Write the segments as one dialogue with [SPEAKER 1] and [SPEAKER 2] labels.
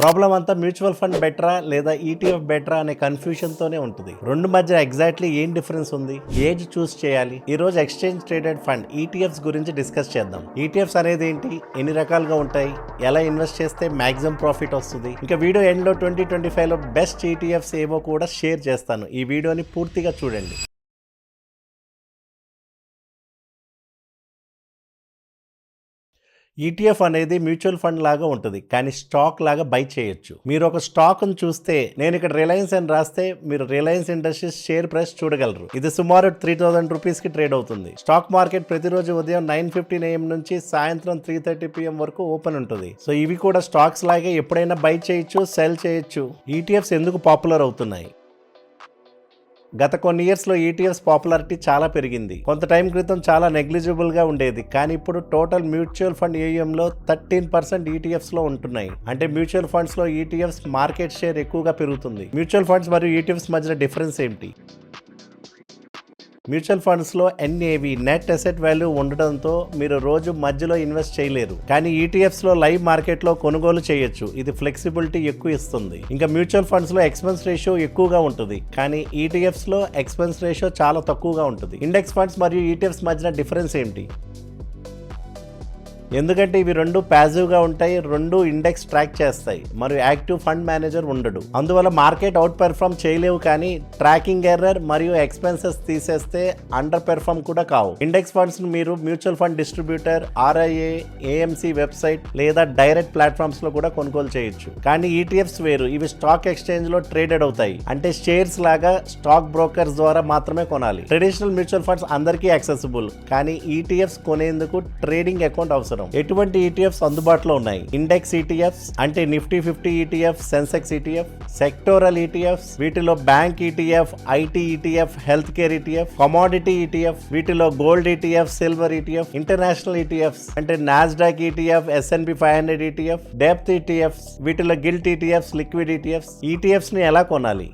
[SPEAKER 1] Problem అంతా mutual fund బెటరా లేదా ఈటీఎఫ్ బెటరా అనే కన్ఫ్యూషన్తోనే ఉంటుంది. రెండు మధ్య ఎగ్జాక్ట్లీ ఏం డిఫరెన్స్ ఉంది? ఏజ్ చూస్ చేయాలి? ఈ రోజు ఎక్స్చేంజ్ ట్రేడెడ్ ఫండ్ ఈటీఎఫ్స్ గురించి డిస్కస్ చేద్దాం. ఈటీఎఫ్స్ అనేది ఏంటి? ఎన్ని రకాలుగా ఉంటాయి? ఎలా ఇన్వెస్ట్ చేస్తే మాక్సిమం ప్రాఫిట్ వస్తుంది? ఇంకా వీడియో ఎండ్లో ట్వంటీ ట్వంటీ ఫైవ్లో బెస్ట్ ఈటీఎఫ్స్ ఏవో కూడా షేర్ చేస్తాను. ఈ వీడియోని పూర్తిగా చూడండి. ఈటీఎఫ్ అనేది మ్యూచువల్ ఫండ్ లాగా ఉంటుంది కానీ స్టాక్ లాగా బై చేయొచ్చు. మీరు ఒక స్టాక్ను చూస్తే నేను ఇక్కడ రిలయన్స్ అని రాస్తే మీరు రిలయన్స్ ఇండస్ట్రీస్ షేర్ ప్రైస్ చూడగలరు. ఇది సుమారు త్రీ థౌసండ్ రూపీస్కి ట్రేడ్ అవుతుంది. స్టాక్ మార్కెట్ ప్రతిరోజు ఉదయం నైన్ ఫిఫ్టీన్ ఏఎం నుంచి సాయంత్రం త్రీ థర్టీ పిఎం వరకు ఓపెన్ ఉంటుంది. సో ఇవి కూడా స్టాక్స్ లాగే ఎప్పుడైనా బై చేయొచ్చు సెల్ చేయొచ్చు. ఈటీఎఫ్స్ ఎందుకు పాపులర్ అవుతున్నాయి? గత కొన్ని ఇయర్స్లో ఈటీఎఫ్స్ పాపులారిటీ చాలా పెరిగింది. కొంత టైం క్రితం చాలా నెగ్లిజిబుల్గా ఉండేది. కానీ ఇప్పుడు టోటల్ మ్యూచువల్ ఫండ్ ఏఎంలో థర్టీన్ పర్సెంట్ ఈటీఎఫ్స్లో ఉంటున్నాయి. అంటే మ్యూచువల్ ఫండ్స్లో ఈటీఎఫ్స్ మార్కెట్ షేర్ ఎక్కువగా పెరుగుతుంది. మ్యూచువల్ ఫండ్స్ మరియు ఈటీఎఫ్స్ మధ్య డిఫరెన్స్ ఏంటి మ్యూచువల్ ఫండ్స్లో ఎన్ఏవి నెట్ అసెట్ వాల్యూ ఉండడంతో మీరు రోజు మధ్యలో ఇన్వెస్ట్ చేయలేరు. కానీ ఈటీఎఫ్స్లో లైవ్ మార్కెట్లో కొనుగోలు చేయొచ్చు. ఇది ఫ్లెక్సిబిలిటీ ఎక్కువ ఇస్తుంది. ఇంకా మ్యూచువల్ ఫండ్స్లో ఎక్స్పెన్స్ రేషియో ఎక్కువగా ఉంటుంది. కానీ ఈటీఎఫ్స్లో ఎక్స్పెన్స్ రేషియో చాలా తక్కువగా ఉంటుంది. ఇండెక్స్ ఫండ్స్ మరియు ఈటీఎఫ్స్ మధ్యన డిఫరెన్స్ ఏంటి ఎందుకంటే ఇవి రెండు ప్యాసివ్గా ఉంటాయి రెండు ఇండెక్స్ ట్రాక్ చేస్తాయి. మరియు యాక్టివ్ ఫండ్ మేనేజర్ ఉండడు. అందువల్ల మార్కెట్ అవుట్ పెర్ఫామ్ చేయలేవు కానీ ట్రాకింగ్ ఎర్రర్ మరియు ఎక్స్పెన్సెస్ తీసేస్తే అండర్ పెర్ఫామ్ కూడా కావు. ఇండెక్స్ ఫండ్స్ మీరు mutual fund distributor RIA AMC website లేదా డైరెక్ట్ ప్లాట్ఫామ్స్లో కూడా కొనుగోలు చేయొచ్చు. కానీ ఈటీఎఫ్స్ వేరు. ఇవి స్టాక్ ఎక్స్చేంజ్లో ట్రేడెడ్ అవుతాయి. అంటే షేర్స్ లాగా స్టాక్ బ్రోకర్స్ ద్వారా మాత్రమే కొనాలి. ట్రెడిషనల్ మ్యూచువల్ ఫండ్స్ అందరికీ యాక్సెసిబుల్ కానీ ఈటీఎఫ్స్ కొనేందుకు ట్రేడింగ్ అకౌంట్ అవసరం. ఎటువంటి ఈటీఎఫ్స్ అందుబాటులో ఉన్నాయి ఇండెక్స్ ఈటీఎఫ్స్ అంటే Nifty fifty ETF Sensex ETF sectoral ETFs వీటిలో bank ETF IT ETF health care ETF commodity ETF వీటిలో gold ETF silver ETF international ETFs అంటే Nasdaq ETF S and P five hundred ETF depth ETFs వీటిలో gilt ETFs liquid ETFs ఈటీఎఫ్స్ని ఎలా కొనాలి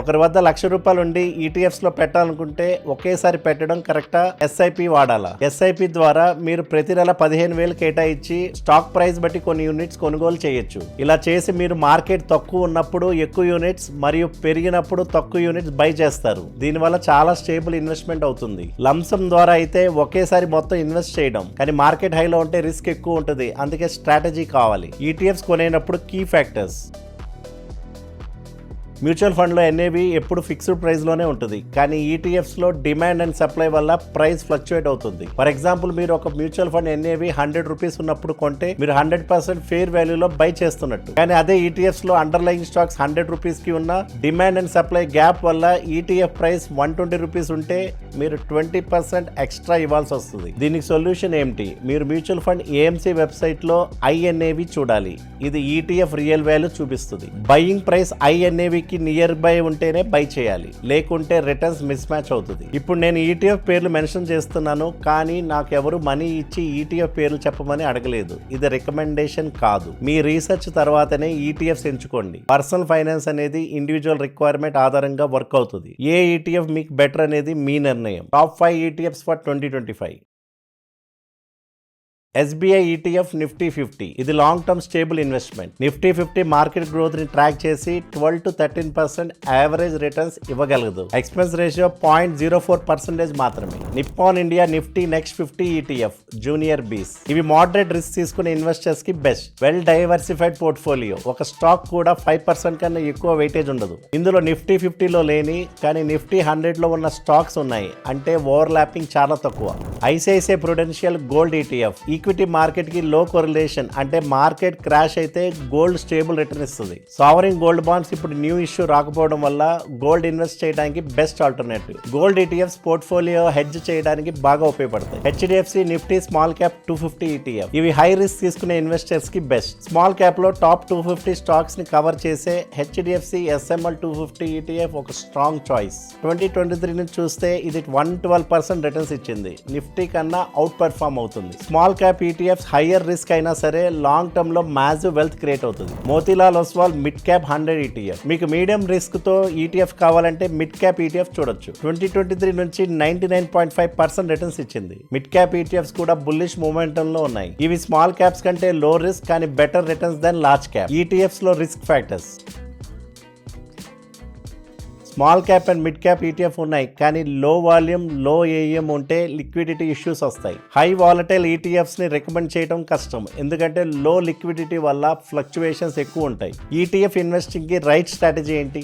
[SPEAKER 1] ఒకరి వద్ద లక్ష రూపాయలు ఉండి ఈటీఎఫ్స్లో ఈటీఎఫ్స్లో పెట్టాలనుకుంటే ఒకేసారి పెట్టడం కరెక్టా? ఎస్ఐపి వాడాలా? ఎస్ఐపి ద్వారా మీరు ప్రతి నెల పదిహేను వేలు కేటాయించి స్టాక్ ప్రైస్ బట్టి కొన్ని యూనిట్స్ కొనుగోలు చేయొచ్చు. ఇలా చేసి మీరు మార్కెట్ తక్కువ ఉన్నప్పుడు ఎక్కువ యూనిట్స్ మరియు పెరిగినప్పుడు తక్కువ యూనిట్స్ బై చేస్తారు. దీనివల్ల చాలా స్టేబుల్ ఇన్వెస్ట్మెంట్ అవుతుంది. లంసం ద్వారా అయితే ఒకేసారి మొత్తం ఇన్వెస్ట్ చేయడం. కానీ మార్కెట్ హైలో ఉంటే రిస్క్ ఎక్కువ ఉంటుంది. అందుకే స్ట్రాటజీ కావాలి. ఈటీఎఫ్స్ కొనేటప్పుడు కీ ఫ్యాక్టర్స్. మ్యూచువల్ ఫండ్లో ఎన్ఏబి ఎప్పుడు ఫిక్స్డ్ ప్రైస్లోనే ఉంటుంది. కానీ ఈటీఎఫ్స్లో డిమాండ్ అండ్ సప్లై వల్ల ప్రైస్ ఫ్లక్చుయేట్ అవుతుంది. ఫర్ ఎగ్జాంపుల్ మీరు ఒక mutual fund NAV hundred rupees ఉన్నప్పుడు కొంటే మీరు హండ్రెడ్ పర్సెంట్ ఫేర్ వాల్యూలో బై చేస్తున్నట్టు. కానీ అదే ఈటీఎఫ్స్లో అండర్లైన్ స్టాక్స్ హండ్రెడ్ రూపీస్కి ఉన్న డిమాండ్ అండ్ సప్లై గ్యాప్ వల్ల ETF price one twenty rupees ఉంటే మీరు ట్వంటీ పర్సెంట్ ఎక్స్ట్రా ఇవ్వాల్సి వస్తుంది. దీనికి సొల్యూషన్ ఏమిటి? మీరు మ్యూచువల్ ఫండ్ ఏఎంసీ వెబ్సైట్లో ఐఎన్ఏవి చూడాలి. ఇది ఈటీఎఫ్ రియల్ వాల్యూ చూపిస్తుంది. బయింగ్ ప్రైస్ ఈటీఎఫ్కి నియర్ బై ఉంటేనే బై చేయాలి. లేకుంటే రిటర్న్స్ మిస్ మ్యాచ్ అవుతుంది. ఇప్పుడు నేను ఈటీఎఫ్ పేర్లు మెన్షన్ చేస్తున్నాను కానీ నాకు ఎవరు మనీ ఇచ్చి ఈటీఎఫ్ పేర్లు చెప్పమని అడగలేదు. ఇది రికమెండేషన్ కాదు. మీ రీసెర్చ్ తర్వాతనే ఈటీఎఫ్స్ ఎంచుకోండి. పర్సనల్ ఫైనాన్స్ అనేది ఇండివిజువల్ రిక్వైర్మెంట్ ఆధారంగా వర్క్ అవుతుంది. ఏ ఈటీఎఫ్ మీకు బెటర్ అనేది మీ నిర్ణయం. Top five ETFs for twenty twenty five SBI ETF Nifty fifty ఇది long term stable investment Nifty fifty market గ్రోత్ని track చేసి twelve to thirteen percent average returns ఇవ్వగలదు. Expense ratio point zero four percentage మాత్రమే. Nippon India Nifty next fifty ETF junior BeES ఇవి moderate risk తీసుకునే ఇన్వెస్టర్స్కి best well diversified portfolio ఒక stock కూడా five percent కన్నా ఎక్కువ వెయిటేజ్ ఉండదు. ఇందులో నిఫ్టీ ఫిఫ్టీలో లేని కానీ నిఫ్టీ హండ్రెడ్లో ఉన్న స్టాక్స్ ఉన్నాయి. అంటే ఓవర్ ల్యాపింగ్ చాలా తక్కువ. ఐసిఐసిఐ ప్రుడెన్షియల్ గోల్డ్ ఈటీఎఫ్ ఈ ఈక్విటీ మార్కెట్కి లో కొరిలేషన్ అంటే మార్కెట్ క్రాష్ అయితే గోల్డ్ స్టేబుల్ రిటర్న్ ఇస్తుంది. సావరింగ్ గోల్డ్ బాండ్స్ ఇప్పుడు న్యూ ఇష్యూ రాకపోవడం వల్ల గోల్డ్ ఇన్వెస్ట్ చేయడానికి best alternative gold ETFs portfolio hedge చేయడానికి బాగా ఉపయోగపడతాయి. HDFC Nifty small cap two fifty ETF ఇవి హై రిస్క్ తీసుకునే ఇన్వెస్టర్స్కి బెస్ట్ స్మాల్ క్యాప్లో టాప్ టూ ఫిఫ్టీ స్టాక్స్ని కవర్ చేసే HDFC SML two fifty ETF ఒక strong choice twenty twenty three నుంచి చూస్తే ఇది వన్ ట్వెల్వ్ పర్సెంట్ రిటర్న్స్ ఇచ్చింది. నిఫ్టీ కన్నా అవుట్ పర్ఫామ్ అవుతుంది. Small cap cap ETFs higher risk అయినా సరే లాంగ్ టర్మ్లో మ్యాజివ్ వెల్త్ క్రియేట్ అవుతుంది. Motilal Oswal mid cap hundred ETF మీకు మీడియం రిస్క్తో ఈటీఎఫ్ కావాలంటే మిడ్ క్యాప్ ఈటీఎఫ్ చూడొచ్చు. ట్వంటీ ట్వంటీ త్రీ నుంచి ninety nine point five percent returns ఇచ్చింది మిడ్ క్యాప్ ఈటీఎఫ్స్ కూడా బుల్లిష్ మూమెంటం లో ఉన్నాయి. ఇవి స్మాల్ క్యాప్స్ కంటే లో రిస్క్ కానీ better returns than large cap ఈటీఎఫ్స్లో risk factors small cap and mid cap ETF ఉన్నాయి కానీ లో వాల్యూమ్లో ఏఎం ఉంటే లిక్విడిటీ ఇష్యూస్ వస్తాయి. హై వాలటైల్ ఈటీఎఫ్స్ని రికమెండ్ చేయడం కష్టం ఎందుకంటే లో లిక్విడిటీ వల్ల ఫ్లక్చువేషన్స్ ఎక్కువ ఉంటాయి. ఈటీఎఫ్ ఇన్వెస్టింగ్కి రైట్ స్ట్రాటజీ ఏంటి?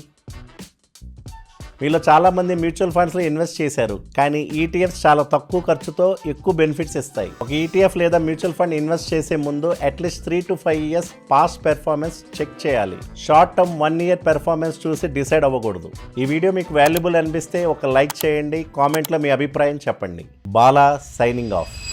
[SPEAKER 1] మీలో చాలా మంది మ్యూచువల్ ఫండ్స్లో ఇన్వెస్ట్ చేశారు కానీ ఈటీఎఫ్స్ చాలా తక్కువ ఖర్చుతో ఎక్కువ బెనిఫిట్స్ ఇస్తాయి. ఒక ఈటీఎఫ్ లేదా మ్యూచువల్ ఫండ్ ఇన్వెస్ట్ చేసే ముందు at least three to five years past performance check చేయాలి. Short term one year performance చూసి డిసైడ్ అవ్వకూడదు. ఈ వీడియో మీకు వాల్యుబుల్ అనిపిస్తే ఒక లైక్ చేయండి కామెంట్లో మీ అభిప్రాయం చెప్పండి. Bala signing off